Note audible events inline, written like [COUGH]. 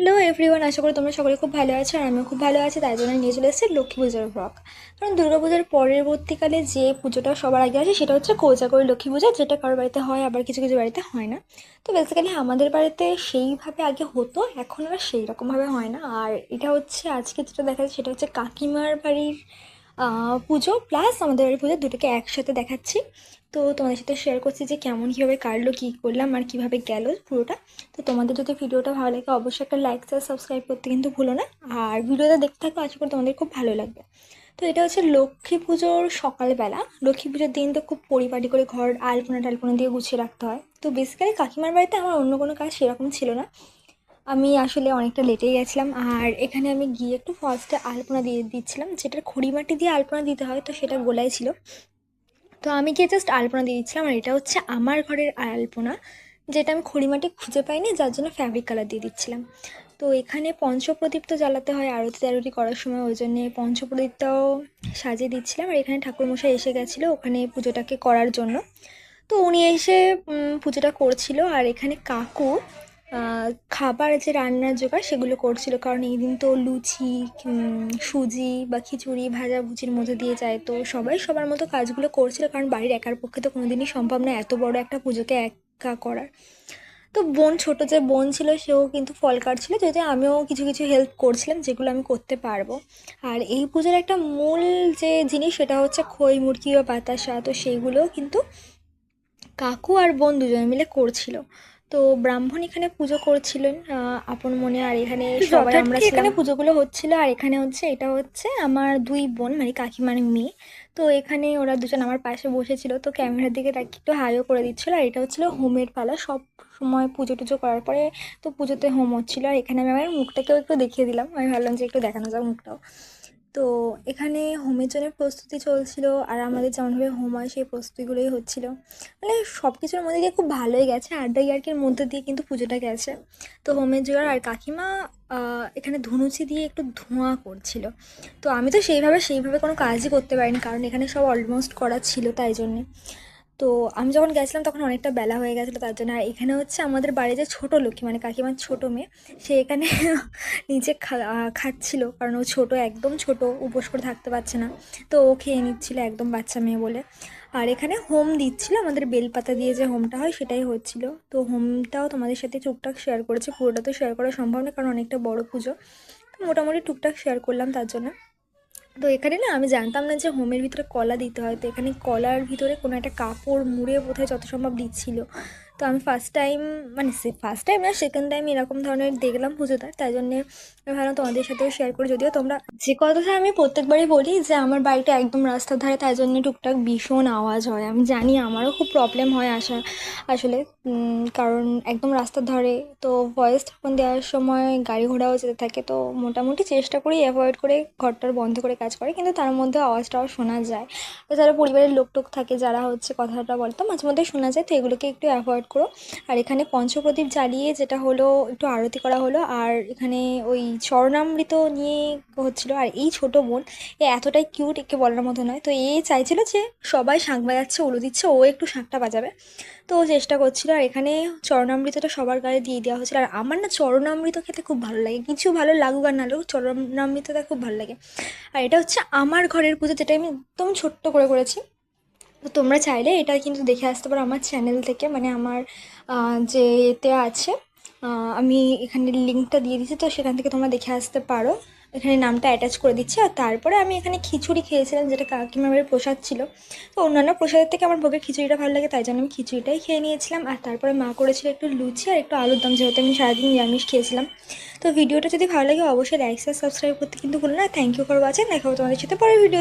Hello everyone আশা করি তোমরা সকলে খুব ভালো আছো আর আমিও খুব ভালো আছি, তাই জন্য নিয়ে চলে এসেছি লক্ষ্মী পুজোর ব্লগ কারণ দুর্গাপূজার পরবর্তীকালে যে পুজোটা সবার আগে আসে সেটা হচ্ছে কোজাগরী লক্ষ্মী পূজা, যেটা কারোর বাড়িতে হয়, আবার কিছু কিছু বাড়িতে হয় না। তো বেসিক্যালি আমাদের বাড়িতে সেইভাবে আগে হতো, এখন আর সেই রকমভাবে হয় না। আর এটা হচ্ছে আজকে যেটা দেখা যাচ্ছে সেটা হচ্ছে কাকিমার বাড়ির পুজো প্লাস আমাদের বাড়ির পুজো দুটোকে একসাথে দেখাচ্ছি। তো তোমাদের সাথে শেয়ার করছি যে কেমন কীভাবে কাটলো, কী করলাম আর কীভাবে গেল পুরোটা। তো তোমাদের যদি ভিডিওটা ভালো লাগে, অবশ্যই একটা লাইক আর সাবস্ক্রাইব করতে কিন্তু ভুলো না। আর ভিডিওটা দেখতে থাকো আশা করি তোমাদের খুব ভালো লাগবে। তো এটা হচ্ছে লক্ষ্মী পুজোর সকালবেলা। লক্ষ্মী পুজোর দিন তো খুব পরিপাটি করে ঘর, আলপনা টালপনা দিয়ে গুছিয়ে রাখতে হয়। তো বেসিক্যালি কাকিমার বাড়িতে আমার অন্য কোনো কাজ সেরকম ছিল না। আমি আসলে অনেকটা লেটে গেছিলাম। আর এখানে আমি গিয়ে একটু ফার্স্টে আলপনা দিয়ে দিচ্ছিলাম। যেটার খড়িমাটি দিয়ে আলপনা দিতে হয়, তো সেটা গোলায় ছিল। তো আমি গিয়ে জাস্ট আলপনা দিয়ে দিচ্ছিলাম আর এটা হচ্ছে আমার ঘরের আলপনা, যেটা আমি খড়িমাটি খুঁজে পাইনি, যার জন্য ফ্যাব্রিক কালার দিয়ে দিচ্ছিলাম। তো এখানে পঞ্চপ্রদীপ তো জ্বালাতে হয়, আরতি তারতি করার সময়, ওই জন্যে পঞ্চপ্রদীপটাও সাজিয়ে দিচ্ছিলাম। আর এখানে ঠাকুরমশাই এসে গেছিল ওখানে পুজোটাকে করার জন্য। তো উনি এসে পুজোটা করছিল। আর এখানে কাকু খাবার যে রান্নার জোগাড় সেগুলো করছিল। কারণ এই দিন তো লুচি সুজি বা খিচুড়ি, ভাজাভুজির মধ্যে দিয়ে যায়। তো সবাই সবার মতো কাজগুলো করছিল কারণ বাড়ির একার পক্ষে তো কোনোদিনই সম্ভব না এত বড় একটা পুজোকে একা করার। তো বোন, ছোট যে বোন ছিল সেও কিন্তু ফল কাটছিল। যদি আমিও কিছু কিছু হেল্প করছিলাম যেগুলো আমি করতে পারব। আর এই পুজোর একটা মূল যে জিনিস সেটা হচ্ছে খই, মুরগি বা বাতাসা। তো সেইগুলোও কিন্তু কাকু আর বোন দুজনে মিলে করছিল। তো ব্রাহ্মণ এখানে পুজো করছিলেন আপন মনে আর এখানে সবাই আমরা এখানে পুজোগুলো হচ্ছিল আর এখানে হচ্ছে এটা হচ্ছে আমার দুই বোন মানে কাকিমার মেয়ে। তো এখানে ওরা দুজন আমার পাশে বসেছিল তো ক্যামেরার দিকে তাকে একটু হাইও করে দিচ্ছিল আর এটা হচ্ছিল হোমের পালা। সব সময় পুজো টুজো করার পরে তো পুজোতে হোম হচ্ছিল আর এখানে আমি আমার মুখটাকেও একটু দেখিয়ে দিলাম। আমি ভাবলাম যে একটু দেখানো যাক মুখটাও। তো এখানে হোমের জন্য প্রস্তুতি চলছিল আর আমাদের যেমনভাবে হোম হয় সেই প্রস্তুতিগুলোই হচ্ছিল। মানে সব কিছুর মধ্যে দিয়ে খুব ভালোই গেছে, আড্ডা ইয়ার্কের মধ্যে দিয়ে কিন্তু পুজোটা গেছে। তো হোমের জোগাড় আর কাকিমা এখানে ধুনুচি দিয়ে একটু ধোঁয়া করছিল। তো আমি তো সেইভাবে সেইভাবে কোনো কাজই করতে পারিনি কারণ এখানে সব অলমোস্ট করা ছিল তাই জন্যে। তো আমি যখন গেছিলাম তখন অনেকটা বেলা হয়ে গেছিল তার জন্য। আর এখানে হচ্ছে আমাদের বাড়ির যে ছোটো লক্ষ্মী মানে কাকিমার ছোটো মেয়ে সে এখানে [LAUGHS] আহ, খাচ্ছিল। কারণ ও ছোটো একদম ছোটো উপোস করে থাকতে পারছে না। তো ও খেয়ে নিচ্ছিল একদম বাচ্চা মেয়ে বলে। আর এখানে হোম দিচ্ছিল আমাদের বেলপাতা দিয়ে যে হোমটা হয় সেটাই হচ্ছিল। তো হোমটাও তোমাদের সাথে টুকটাক শেয়ার করেছি পুরোটা তো শেয়ার করা সম্ভব না কারণ অনেকটা বড় পুজো। তো মোটামুটি টুকটাক শেয়ার করলাম তার জন্য। তো এখানে না আমি জানতাম না যে হোমের ভিতরে কলা দিতে হয়। তো এখানে কলার ভিতরে কোনো একটা কাপড় মুড়ে বোধহয় যত সম্ভব দিচ্ছিল। তো আমি ফার্স্ট টাইম মানে সে ফার্স্ট টাইম না সেকেন্ড টাইম এরকম ধরনের দেখলাম পুজোটা তাই জন্যে আমি ভাবলাম তোমাদের সাথেও শেয়ার করে। যদিও তোমরা যে কথাটা আমি প্রত্যেকবারই বলি যে আমার বাড়িটা একদম রাস্তার ধারে, তাই জন্য টুকটাক ভীষণ আওয়াজ হয়। আমি জানি আমারও খুব প্রবলেম হয় আসা আসলে। কারণ একদম রাস্তার ধারে, তো ভয়েস তখন দেওয়ার সময় গাড়ি ঘোড়াও যেতে থাকে, তো মোটামুটি চেষ্টা করি অ্যাভয়েড করে ঘরটার বন্ধ করে কাজ করে কিন্তু তার মধ্যে আওয়াজটাও শোনা যায়। তো যারা পরিবারের লোক টোক থাকে, যারা হচ্ছে কথাটা বলতো, মাঝে মধ্যে শোনা যায়, তো এগুলোকে একটু অ্যাভয়েড করো। আর এখানে পঞ্চপ্রদীপ জ্বালিয়ে যেটা হলো, একটু আরতি করা হলো, আর এখানে ওই স্বর্ণামৃত নিয়ে হচ্ছিল, আর এই ছোট বোন, এ এতটাই কিউট একে বলার মতো নয়। তো এ চাইছিল যে সবাই শাঁখ বাজাচ্ছে, উলু দিচ্ছে, ও একটু শাঁখটা বাজাবে। তো চেষ্টা করছিল আর এখানে চরণামৃতটা সবার গায়ে দিয়ে দেওয়া হয়েছিল। আর আমার না চরণামৃত খেতে খুব ভালো লাগে। কিছু ভালো লাগুক আর না লাগুক, চরণামৃতটা খুব ভালো লাগে। আর এটা হচ্ছে আমার ঘরের পুজো, যেটা আমি একদম ছোট্ট করে করেছি। তো তোমরা চাইলে এটা কিন্তু দেখে আসতে পারো আমার চ্যানেল থেকে। মানে আমার যে এতে আছে আমি এখানে লিঙ্কটা দিয়ে দিচ্ছি তো সেখান থেকে তোমরা দেখে আসতে পারো। এখানে নামটা অ্যাটাচ করে দিচ্ছি। আর তারপরে আমি এখানে খিচুড়ি খেয়েছিলাম, যেটা কাকিমামের প্রসাদ ছিল। তো অন্যান্য প্রসাদের থেকে আমার ভোগের খিচুড়িটা ভালো লাগে, তাই জন্য আমি খিচুড়িটাই খেয়ে নিয়েছিলাম। আর তারপরে মা করেছিল একটু লুচি আর একটু আলুর দম, যেহেতু আমি সারাদিন নিরামিষ খেয়েছিলাম। তো ভিডিওটা যদি ভালো লাগে, অবশ্যই লাইক সাবস্ক্রাইব করতে কিন্তু ভুলো না। থ্যাংক ইউ ফর ওয়াচিং দেখা হবে তোমাদের সাথে পরের ভিডিও